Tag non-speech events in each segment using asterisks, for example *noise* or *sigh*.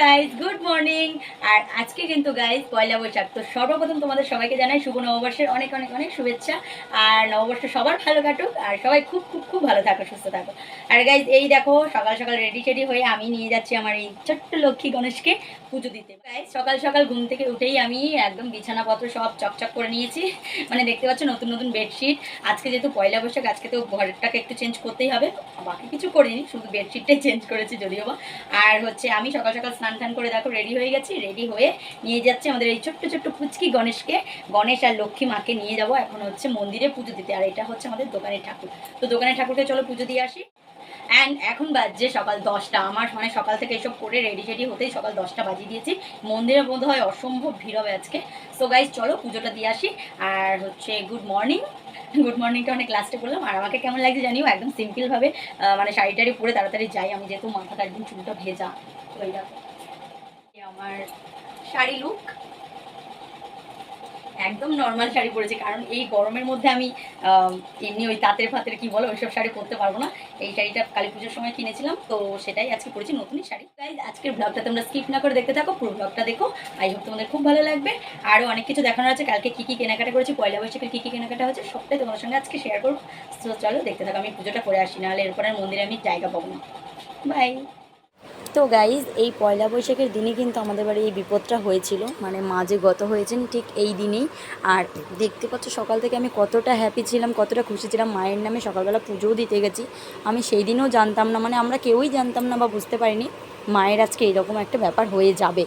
Guys good morning আর আজকে কিন্তু guys পয়লা বৈশাখ, তো সর্বপ্রথম তোমাদের সবাইকে জানাই শুভ নববর্ষের অনেক অনেক অনেক শুভেচ্ছা। আর নববর্ষ সবার ভালো কাটুক, আর সবাই খুব খুব খুব ভালো থাকো, সুস্থ থাকো। আর গাইজ এই দেখো, সকাল সকাল রেডি টেডি হয়ে আমি নিয়ে যাচ্ছি আমার এই ছোট্ট লক্ষ্মী গণেশকে পুজো দিতে। গাইজ সকাল সকাল ঘুম থেকে উঠেই আমি একদম বিছানাপত্র সব চকচক করে নিয়েছি। মানে দেখতে পাচ্ছ নতুন নতুন বেডশিট আজকে যেহেতু পয়লা বৈশাখ, আজকে তো ঘরটাকে একটু চেঞ্জ করতেই হবে। বাকি কিছু করিনি, শুধু বেডশিটটাই চেঞ্জ করেছি যদিও বা। আর হচ্ছে আমি সকাল সকাল স্নান টান করে দেখো রেডি হয়ে গেছি রেডি হয়ে নিয়ে যাচ্ছে আমাদের এই ছোট্ট ছোট্ট ফুচকি গণেশকে। গণেশ আর লক্ষ্মী মাকে নিয়ে যাব, এখন হচ্ছে মন্দিরে পুজো দিতে, আর এটা হচ্ছে আমাদের দোকানের ঠাকুর। তো দোকানের ঠাকুরকে চলো পুজো দিয়ে আসি। অ্যান্ড এখন বাজছে সকাল দশটা, আমার মানে সকাল থেকে এসব করে রেডি শেডি হতেই সকাল দশটা বাজিয়ে দিয়েছি। মন্দিরে বোধ হয় অসম্ভব ভিড় হবে আজকে। সো গাইজ চলো পুজোটা দিয়ে আসি। আর হচ্ছে গুড মর্নিং গুড মর্নিংটা অনেক লাস্টে বললাম। আর আমাকে কেমন লাগছে জানিও? একদম সিম্পলভাবে মানে শাড়ি টাড়ি পরে তাড়াতাড়ি যাই। আমি যেহেতু মাথাটা একদম চুলটা ভেজা। এই আমার শাড়ি লুক একদম নর্মাল শাড়ি পরেছি, কারণ এই গরমের মধ্যে আমি এমনি ওই তাঁতের ফাতের কি বলো ওইসব শাড়ি পরতে পারব না। এই শাড়িটা কালী পুজোর সময় কিনেছিলাম, তো সেটাই আজকে পরেছি নতুনই শাড়ি। তাই আজকের ব্লগটা তোমরা স্কিপ না করে দেখতে থাকো, পুরো ব্লগটা দেখো। আই হোপ তোমাদের খুব ভালো লাগবে। আরও অনেক কিছু দেখানোর আছে, কালকে কী কী কেনাকাটা করেছি, পয়লা বৈশাখের কী কী কেনাকাটা হচ্ছে সবটাই তোমাদের সঙ্গে আজকে শেয়ার করব। চলো, দেখতে থাকো, আমি পুজোটা করে আসি, নাহলে এরপর আর মন্দিরে আমি জায়গা পাবো না। বাই তো গাইজ এই পয়লা বৈশাখের দিনে কিন্তু আমাদের বাড়ি এই বিপদটা হয়েছিল। মানে মা যে গত হয়েছেন ঠিক এই দিনেই। আর দেখতে পাচ্ছ সকাল থেকে আমি কতটা হ্যাপি ছিলাম, কতটা খুশি ছিলাম। মায়ের নামে সকালবেলা পুজোও দিতে গেছি। আমি সেই দিনও জানতাম না মানে আমরা কেউই জানতাম না বা বুঝতে পারিনি মায়ের আজকে এরকম একটা ব্যাপার হয়ে যাবে।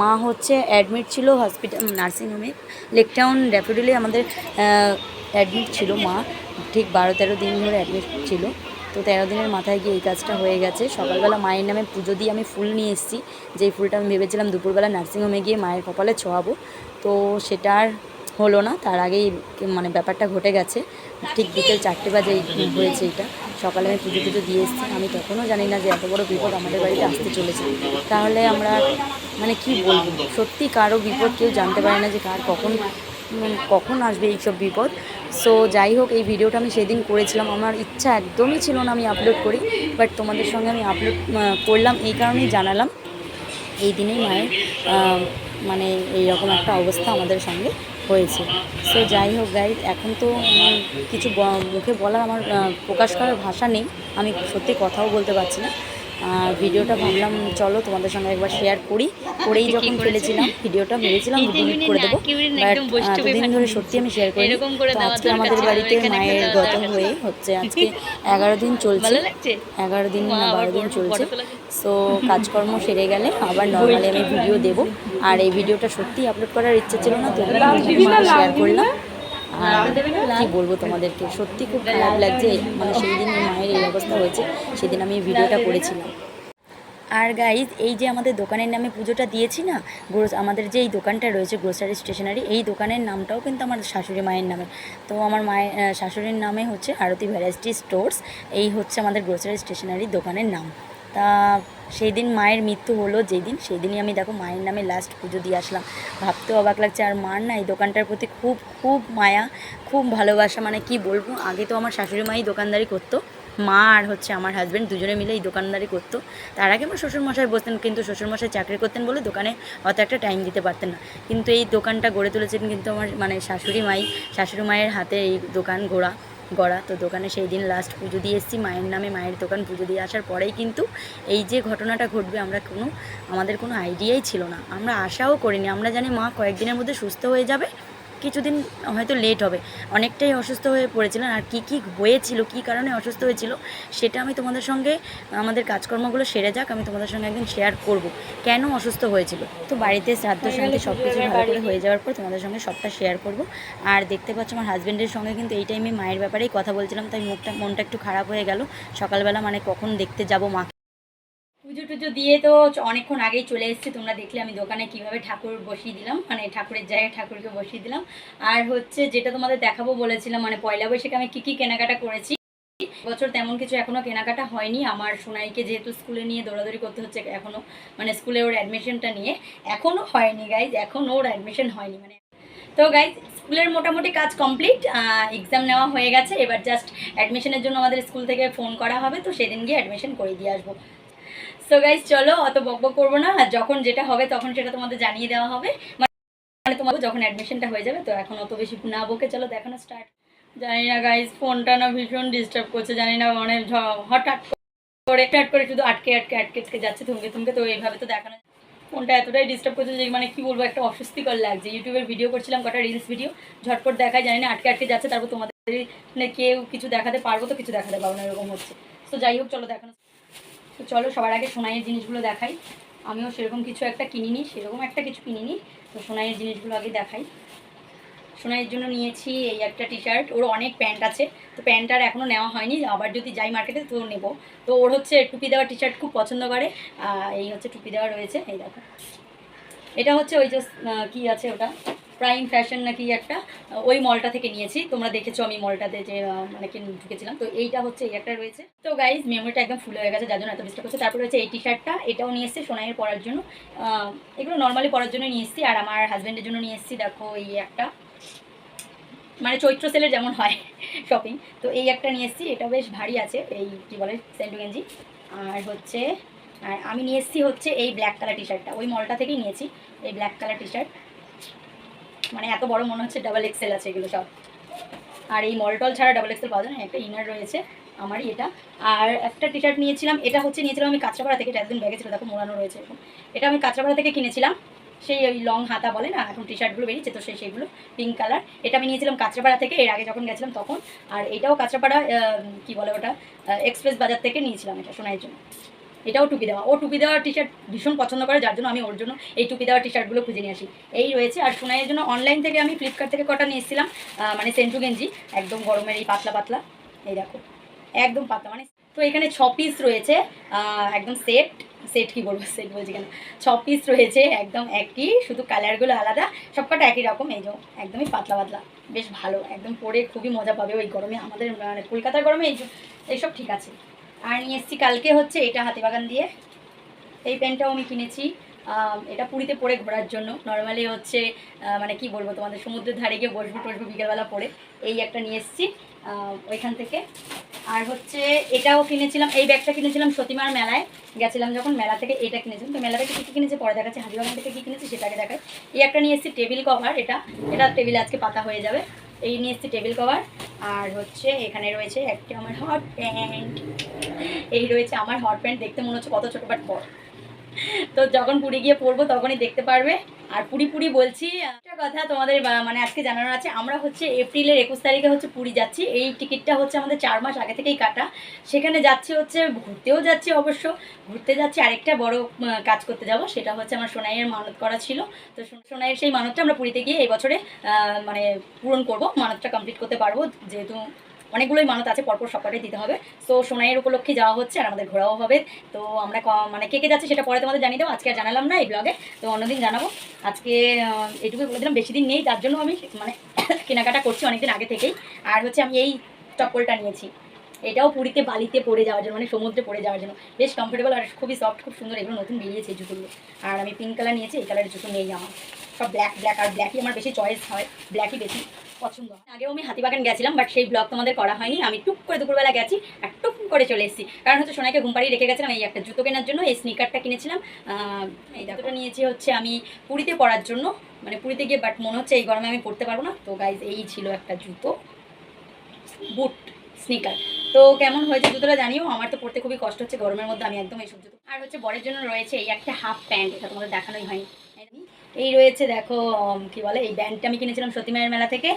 মা হচ্ছে অ্যাডমিট ছিল হসপিটাল নার্সিংহোমে লেকটাউন ড্যাফোডিলে আমাদের অ্যাডমিট ছিল মা। ঠিক বারো তেরো দিন ধরে অ্যাডমিট ছিল। তো তেরো দিনের মাথায় গিয়ে এই কাজটা হয়ে গেছে। সকালবেলা মায়ের নামে পুজো দিয়ে আমি ফুল নিয়ে এসেছি। যেই ফুলটা আমি ভেবেছিলাম দুপুরবেলা নার্সিংহোমে গিয়ে মায়ের কপালে ছোঁয়াবো। তো সেটা আর হলো না, তার আগেই মানে ব্যাপারটা ঘটে গেছে। ঠিক বিকেল চারটে বাজে হয়েছে এটা। সকালে আমি পুজো টুজো দিয়ে এসেছি। আমি তখনও জানি না যে এত বড় বিপদ আমাদের বাড়িতে আসতে চলেছে। তাহলে আমরা মানে কি বলব? সত্যি কারও বিপদ কেউ জানতে পারে না যে কার কখন কখন আসবে এইসব বিপদ? সো যাই হোক, এই ভিডিওটা আমি সেদিন করেছিলাম। আমার ইচ্ছা একদমই ছিল না আমি আপলোড করি বাট তোমাদের সঙ্গে আমি আপলোড করলাম। এই কারণেই জানালাম, এই দিনেই মায়ের মানে এইরকম একটা অবস্থা আমাদের সঙ্গে হয়েছে। সো যাই হোক গাইড এখন তো আমার কিছু মুখে বলার আমার প্রকাশ করার ভাষা নেই। আমি সত্যি কথাও বলতে পারছি না। ভিডিওটা ভাবলাম চলো তোমাদের সঙ্গে একবার শেয়ার করি। করেই যখন ফেলেছিলাম ভিডিওটা ভেবেছিলাম ডিলিট করে দেবো। বাট এতদিন ধরে সত্যি আমি শেয়ার করি তো আজকে আমাদের বাড়িতে মায়ের গত হয়ে হচ্ছে আজকে এগারো দিন চলছে। এগারো দিন না বারো দিন চলছে। সো কাজকর্ম সেরে গেলে আবার নর্মালি আমি ভিডিও দেব। আর এই ভিডিওটা সত্যিই আপলোড করার ইচ্ছে ছিল না তো শেয়ার করলাম। আর কি বলব তোমাদেরকে সত্যি খুব খারাপ লাগছে। মানে সেই দিন মায়ের অবস্থা হয়েছে, সেদিন আমি ভিডিওটা করেছিলাম। আর গাইজ এই যে আমাদের দোকানের নামে পুজোটা দিয়েছি না গ্রোস আমাদের যে এই দোকানটা রয়েছে গ্রোসারি স্টেশনারি এই দোকানের নামটাও কিন্তু আমার শাশুড়ি মায়ের নামে। তো আমার মায়ের শাশুড়ির নামে হচ্ছে আরতি ভ্যারাইটি স্টোর্স এই হচ্ছে আমাদের গ্রোসারি স্টেশনারি দোকানের নাম। তা সেই দিন মায়ের মৃত্যু হলো যেই দিন সেই দিনই আমি দেখো মায়ের নামে লাস্ট পুজো দিয়ে আসলাম। ভাবতেও অবাক লাগছে, আর মার না এই দোকানটার প্রতি খুব খুব মায়া, খুব ভালোবাসা মানে কি বলব, আগে তো আমার শাশুড়ি মাই দোকানদারি করতো। মা আর হচ্ছে আমার হাজব্যান্ড দুজনে মিলে এই দোকানদারি করতো। তার আগে আমার শ্বশুরমশাই বসতেন, কিন্তু শ্বশুরমশাই চাকরি করতেন বলে দোকানে অত একটা টাইম দিতে পারতেন না। কিন্তু এই দোকানটা গড়ে তুলেছেন কিন্তু আমার মানে শাশুড়ি মাই, শাশুড়ি মায়ের হাতে এই দোকান ঘোড়া গড়া। তো দোকানে সেই দিন লাস্ট পুজো দিয়ে এসেছি, মায়ের নামে মায়ের দোকান পুজো দিয়ে আসার পরেই কিন্তু এই যে ঘটনাটা ঘটবে আমরা কোনো, আমাদের কোনো আইডিয়াই ছিল না। আমরা আশাও করিনি, আমরা জানি মা কয়েকদিনের মধ্যে সুস্থ হয়ে যাবে। কিছুদিন হয়তো লেট হবে। অনেকটাই অসুস্থ হয়ে পড়েছিলেন। আর কি কি হয়েছিল কি কারণে অসুস্থ হয়েছিল সেটা আমি তোমাদের সঙ্গে আমাদের কাজকর্মগুলো সেরে যাক আমি তোমাদের সঙ্গে একদিন শেয়ার করব। কেন অসুস্থ হয়েছিল? তো বাড়িতে শ্রাদ্ধ সঙ্গে সব কিছু ভালো করে হয়ে যাওয়ার পর তোমাদের সঙ্গে সবটা শেয়ার করব। আর দেখতে পাচ্ছ আমার হাজব্যান্ডের সঙ্গে কিন্তু এই টাইমে মায়ের ব্যাপারেই কথা বলছিলাম তাই মুখটা মনটা একটু খারাপ হয়ে গেল। সকালবেলা মানে কখন দেখতে যাব মা পুজো টুজো দিয়ে তো অনেকক্ষণ আগেই চলে এসেছি। তোমরা দেখলে আমি দোকানে কীভাবে ঠাকুর বসিয়ে দিলাম। মানে ঠাকুরের জায়গায় ঠাকুরকে বসিয়ে দিলাম। আর হচ্ছে যেটা তোমাদের দেখাবো বলেছিলাম মানে পয়লা বৈশাখে আমি কী কী কেনাকাটা করেছি। বছর তেমন কিছু এখনও কেনাকাটা হয়নি। আমার সোনাইকে যেহেতু স্কুলে নিয়ে দৌড়াদৌড়ি করতে হচ্ছে এখনও মানে স্কুলে ওর অ্যাডমিশনটা নিয়ে এখনও হয়নি গাইজ এখন ওর অ্যাডমিশন হয়নি মানে। তো গাইজ স্কুলের মোটামুটি কাজ কমপ্লিট এক্সাম নেওয়া হয়ে গেছে। এবার জাস্ট অ্যাডমিশনের জন্য আমাদের স্কুল থেকে ফোন করা হবে। তো সেদিন গিয়ে অ্যাডমিশন করে দিয়ে আসব। সো গাইজ চলো, অত বকবক করব না। আর যখন যেটা হবে, তখন সেটা তোমাদের জানিয়ে দেওয়া হবে। মানে তোমাদের যখন অ্যাডমিশনটা হয়ে যাবে, তো এখন অত বেশি না বকে চলো, দেখানো স্টার্ট জানি না গাইজ ফোনটা না ভীষণ ডিস্টার্ব করছে, জানি না মানে হঠাৎ করে হঠাৎ করে শুধু আটকে আটকে আটকে আটকে যাচ্ছে, থমকে থমকে, তো এইভাবে তো দেখানো ফোনটা এতটাই ডিস্টার্ব করছে যে মানে কি বলব, একটা অস্বস্তিকর লাগছে। ইউটিউবের ভিডিও করছিলাম, কটা রিলস ভিডিও ঝটপট দেখায়, জানি না আটকে আটকে যাচ্ছে, তারপর তোমাদের মানে কেউ কিছু দেখাতে পারব তো কিছু দেখাতে পারব না, এরকম হচ্ছে। তো যাই হোক, চলো, দেখানো তো চলো সবার আগে সোনাইয়ের জিনিসগুলো দেখাই। আমিও সেরকম কিছু একটা কিনিনি, সেরকম একটা কিছু কিনিনি, তো সোনাইয়ের জিনিসগুলো আগে দেখাই। সোনাইয়ের জন্য নিয়েছি এই একটা টি শার্ট ওর অনেক প্যান্ট আছে, তো প্যান্ট আর এখনও নেওয়া হয়নি, আবার যদি যাই মার্কেটে তো নেব। তো ওর হচ্ছে টুপি দেওয়া টি শার্ট খুব পছন্দ করে এই হচ্ছে টুপি দেওয়া রয়েছে, এই দেখো। এটা হচ্ছে ওই যে কী আছে ওটা? প্রাইম ফ্যাশন নাকি একটা ওই মলটা থেকে নিয়েছি। তোমরা দেখেছ আমি মলটাতে যে মানে ঢুকেছিলাম। তো এইটা হচ্ছে এই একটা রয়েছে। তো গাইজ মেমোরিটা একদম ফুল হয়ে গেছে, যার জন্য এত ডিস্টার্ব করছে। তারপরে হচ্ছে এই টি শার্টটা এটাও নিয়ে এসেছি সোনাইয়ের পরার জন্য। এগুলো নর্মালি পরার জন্য নিয়ে এসেছি। আর আমার হাজব্যান্ডের জন্য নিয়ে এসেছি, দেখো এই একটা। মানে চৈত্র সেলের যেমন হয় *laughs* শপিং তো এই একটা নিয়ে এসেছি, এটা বেশ ভারী আছে, এই কি বলে সেন্টু গেঞ্জি। আর হচ্ছে, আর আমি নিয়ে এসেছি হচ্ছে এই ব্ল্যাক কালার টি। শার্টটা ওই মলটা থেকেই নিয়েছি, এই ব্ল্যাক কালার টি শার্ট মানে এত বড় মনে হচ্ছে ডাবল এক্সেল আছে এগুলো সব। আর এই মল টল ছাড়া ডাবল এক্সেল পাওয়া যায় না, একটা ইনার রয়েছে, আমারই এটা। আর একটা টি শার্ট নিয়েছিলাম, এটা হচ্ছে নিয়েছিলাম আমি কাঁচরাপাড়া থেকে একদিন ব্যাগে ছিল, দেখো মোড়ানো রয়েছে এরকম। এটা আমি কাঁচরাপাড়া থেকে কিনেছিলাম, সেই ওই লং হাতা বলে না, এখন টি শার্টগুলো বেরিয়েছে, তো সেই সেইগুলো পিঙ্ক কালার এটা আমি নিয়েছিলাম কাঁচরাপাড়া থেকে, এর আগে যখন গেছিলাম তখন। আর এটাও কাঁচরাপাড়া কি বলে ওটা এক্সপ্রেস বাজার থেকে নিয়েছিলাম এটা সোনাইয়ের জন্য। এটাও টুপি দেওয়া। ও টুপি দেওয়া টি শার্ট ভীষণ পছন্দ করে, যার জন্য আমি ওর জন্য এই টুপি দেওয়া টি শার্টগুলো খুঁজে নিয়ে আসি। এই রয়েছে। আর সোনাইয়ের জন্য অনলাইন থেকে আমি ফ্লিপকার্ট থেকে কটা নিয়ে এসেছিলাম মানে সেন্টু গেঞ্জি একদম গরমের এই পাতলা পাতলা। এই দেখো, একদম পাতলা মানে তো এখানে ছ পিস রয়েছে একদম সেট সেট কি বলব সেট বলছি কেন? ছ পিস রয়েছে, একদম একই, শুধু কালারগুলো আলাদা, সবকটা একই রকম, এই যে একদমই পাতলা পাতলা। বেশ ভালো, একদম পরে খুবই মজা পাবে ওই গরমে, আমাদের মানে কলকাতার গরমে এই এইসব ঠিক আছে। আর নিয়ে এসেছি কালকে হচ্ছে এটা হাতিবাগান দিয়ে। এই প্যান্টটাও আমি কিনেছি। এটা পুরীতে পরে ঘোরার জন্য। নর্মালি হচ্ছে মানে কি বলব তোমাদের, সমুদ্রের ধারে গিয়ে বসবো টসবো বিকেলবেলা পরে। এই একটা নিয়ে এসেছি ওইখান থেকে। আর হচ্ছে এটাও কিনেছিলাম, এই ব্যাগটা কিনেছিলাম সতীমার মেলায়। গেছিলাম যখন মেলা থেকে এটা কিনেছিলাম। তো মেলা থেকে কী কী কিনেছি পরে দেখাচ্ছি। হাজিবাগান থেকে কী কিনেছি সেটাকে দেখায় এই একটা নিয়ে এসেছি টেবিল কভার, এটা এটা টেবিলে আজকে পাতা হয়ে যাবে। এই নিয়ে এসেছি টেবিল কভার। আর হচ্ছে এখানে রয়েছে একটা আমার হট প্যান্ট এই রয়েছে আমার হট প্যান্ট দেখতে মনে হচ্ছে কত ছোটো বাট বড়। তো যখন পুরী গিয়ে পড়ব তখনই দেখতে পারবে। আর পুরি পুরি বলছি, একটা কথা তোমাদের মানে আজকে জানানোর আছে, আমরা হচ্ছে এপ্রিলের একুশ তারিখে হচ্ছে পুরী যাচ্ছি। এই টিকিটটা হচ্ছে আমাদের চার মাস আগে থেকেই কাটা। সেখানে যাচ্ছি হচ্ছে, ঘুরতেও যাচ্ছি অবশ্য। ঘুরতে যাচ্ছি, আরেকটা বড় কাজ করতে যাব, সেটা হচ্ছে আমার সোনাইয়ের মানত করা ছিল। তো সোনাইয়ের সেই মানতটা আমরা পুরীতে গিয়ে এই বছরে মানে পূরণ করব, মানতটা কমপ্লিট করতে পারব, যেহেতু অনেকগুলোই মানত আছে, পরপর সবকটাই দিতে হবে। তো সোনাইয়ের উপলক্ষে যাওয়া হচ্ছে আর আমাদের ঘোরাও হবে। তো আমরা মানে কে কে যাচ্ছে সেটা পরে তোমাদের জানিয়ে দেবো। আজকে আর জানালাম না এই ব্লগে তো অন্যদিন জানাব। আজকে এটুকুই বলে দিলাম, বেশি দিন নেই, তার জন্য আমি মানে *laughs* কেনাকাটা করছি অনেকদিন আগে থেকেই। আর হচ্ছে আমি এই চপ্পলটা নিয়েছি। এটাও পুরীতে বালিতে পড়ে যাওয়ার জন্য মানে সমুদ্রে পড়ে যাওয়ার জন্য। বেশ কমফোর্টেবল আর খুবই সফট খুব সুন্দর। এগুলো নতুন বেরিয়েছে জুতোগুলো। আর আমি পিঙ্ক কালার নিয়েছি, এই কালারের জুতো নেই আমার। সব ব্ল্যাক ব্ল্যাক আর ব্ল্যাকই আমার বেশি চয়েস হয়। ব্ল্যাকই বেশি। পছন্দ। আগেও আমি হাতিবাগান গেছিলাম বাট সেই ব্লগ তোমাদের করা হয়নি। আমি টুক করে দুপুরবেলা গেছি আর করে চলে এসেছি। কারণ হচ্ছে সোনাইকে ঘুম রেখে গেছিলাম, এই একটা জুতো কেনার জন্য, এই স্নিকারটা কিনেছিলাম। এই জুতোটা নিয়েছি হচ্ছে আমি পুরীতে পরার জন্য। মানে পুরীতে গিয়ে বাট মনে হচ্ছে এই গরমে আমি পরতে পারব না। তো গাইজ এই ছিল একটা জুতো। বুট স্নিকার তো কেমন হয়েছে জুতোটা জানিও? আমার তো পড়তে খুবই কষ্ট হচ্ছে, গরমের মধ্যে আমি একদম এইসব জুতো আর হচ্ছে বরের জন্য রয়েছে এই একটা হাফ প্যান্ট এটা তোমাদের দেখানোই হয়নি। এই রয়েছে দেখো কি বলে, এই ব্যান্ডটা আমি কিনেছিলাম সতীমায়ের মেলা থেকে।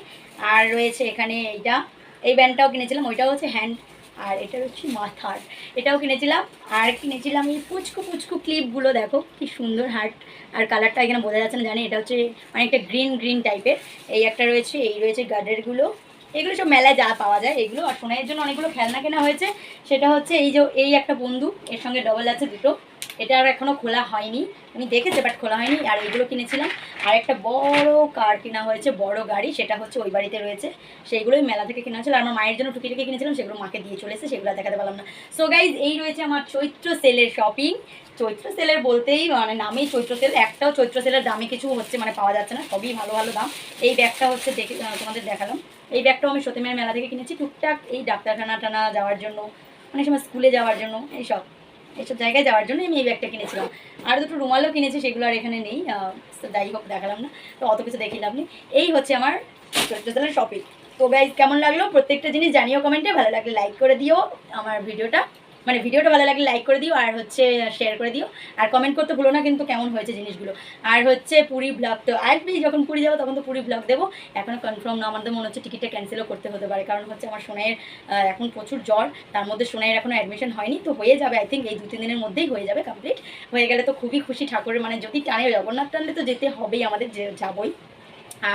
আর রয়েছে এখানে এইটা। এই ব্যান্ডটাও কিনেছিলাম, ওইটাও হচ্ছে হ্যান্ড আর এটা হচ্ছে মাথার। এটাও কিনেছিলাম, আর কিনেছিলাম এই পুচকু পুচকু ক্লিপগুলো, দেখো, কি সুন্দর হার্ট আর কালারটা এখানে বোঝা যাচ্ছে না, জানি, এটা হচ্ছে অনেকটা গ্রিন গ্রিন টাইপের এই একটা রয়েছে, এই রয়েছে গার্ডারগুলো এগুলো সব মেলায় যা পাওয়া যায়, এগুলো। আর সোনাইয়ের জন্য অনেকগুলো খেলনা কেনা হয়েছে। সেটা হচ্ছে এই যে, এই একটা বন্ধু এর সঙ্গে ডবল আছে দুটো। এটা আর এখনও খোলা হয়নি। আমি দেখেছি বাট খোলা হয়নি, আর এগুলো কিনেছিলাম। আর একটা বড় কার কেনা হয়েছে, বড় গাড়ি, সেটা হচ্ছে ওই বাড়িতে রয়েছে। সেইগুলোই মেলা থেকে কেনা হয়েছিল। আর আমার মায়ের জন্য টুকি টুকি কিনেছিলাম, সেগুলো মাকে দিয়ে চলে এসেছে, সেগুলো দেখাতে পারলাম না। সো গাইজ এই রয়েছে আমার চৈত্র সেলের শপিং চৈত্র সেলের বলতেই মানে নামেই চৈত্র সেল, একটাও চৈত্র সেলের দামে কিছু হচ্ছে মানে পাওয়া যাচ্ছে না, সবই ভালো ভালো দাম। এই ব্যাগটা হচ্ছে দেখে তোমাদের দেখালাম। এই ব্যাগটাও আমি সতীমের মেলা থেকে কিনেছি। টুকটাক এই ডাক্তারখানা টানা যাওয়ার জন্য, অনেক সময় স্কুলে যাওয়ার জন্য, এইসব। এইসব জায়গায় যাওয়ার জন্য আমি এই ব্যাগটা কিনেছিলাম। আর দুটো রুমালও কিনেছি, সেগুলো আর এখানে নেই। যাই হোক, দেখালাম না। তো অত কিছু দেখিলাম না এই হচ্ছে আমার শপিং তো ব্যাগ কেমন লাগল? প্রত্যেকটা জিনিস জানিও কমেন্টে ভালো লাগলে লাইক করে দিও আমার ভিডিওটা মানে ভিডিওটা ভালো লাগলে লাইক করে দিও, আর হচ্ছে শেয়ার করে দিও। আর কমেন্ট করতে ভুলো না কিন্তু কেমন হয়েছে জিনিসগুলো। আর হচ্ছে পুরী ব্লগ তো আসবেই যখন পুরী যাব তখন তো পুরী ব্লগ দেবো। এখনও কনফার্ম না আমাদের মনে হচ্ছে টিকিটটা ক্যান্সেলও করতে হতে পারে। কারণ হচ্ছে আমার সোনাইয়ের এখন প্রচুর জ্বর। তার মধ্যে সোনাইয়ের এখনও অ্যাডমিশন হয়নি, তো হয়ে যাবে আই থিঙ্ক এই দু তিন দিনের মধ্যেই হয়ে যাবে কমপ্লিট হয়ে গেলে তো খুবই খুশি ঠাকুরের মানে যদি টানে জগন্নাথ টানলে তো যেতে হবেই, আমাদের যাবই।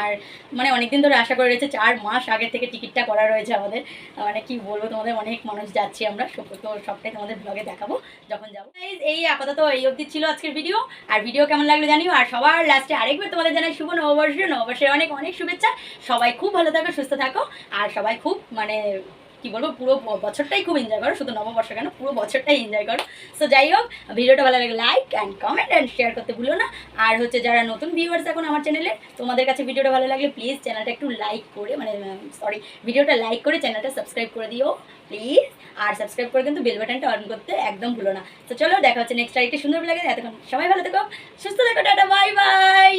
আর মানে অনেকদিন ধরে আশা করে রয়েছে চার মাস আগে থেকে টিকিটটা করা রয়েছে আমাদের। মানে কি বলব, তোমাদের অনেক মানুষ যাচ্ছি আমরা তো সবটাই তোমাদের ব্লগে দেখাবো যখন যাব। এই আপাতত এই অবধি ছিল আজকের ভিডিও আর ভিডিও কেমন লাগল জানিও। আর সবার লাস্টে আরেকবার তোমাদের জানাই শুভ নববর্ষ। নববর্ষের অনেক অনেক শুভেচ্ছা। সবাই খুব ভালো থাকো, সুস্থ থাকো। আর সবাই খুব মানে কি বলব, পুরো বছরটাই খুব এনজয় করো, শুধু নববর্ষ কেন পুরো বছরটাই এনজয় করো। সো যাই হোক, ভিডিওটা ভালো লাগে like and comment and share করতে ভুলো না। আর হচ্ছে যারা নতুন ভিউয়ার্স এখন আমার চ্যানেলে তোমাদের কাছে ভিডিওটা ভালো লাগলে প্লিজ চ্যানেলটা একটু লাইক করে মানে সরি ভিডিওটা লাইক করে চ্যানেলটা সাবস্ক্রাইব করে দিও প্লিজ আর সাবস্ক্রাইব করে কিন্তু বেল বাটনটা অন করতে একদম ভুলো না। তো চলো, দেখা হচ্ছে নেক্সট আরেকটা সুন্দর লাগে এতক্ষণ সবাই ভালো থেকো, সুস্থ থেকো, টাটা বাই বাই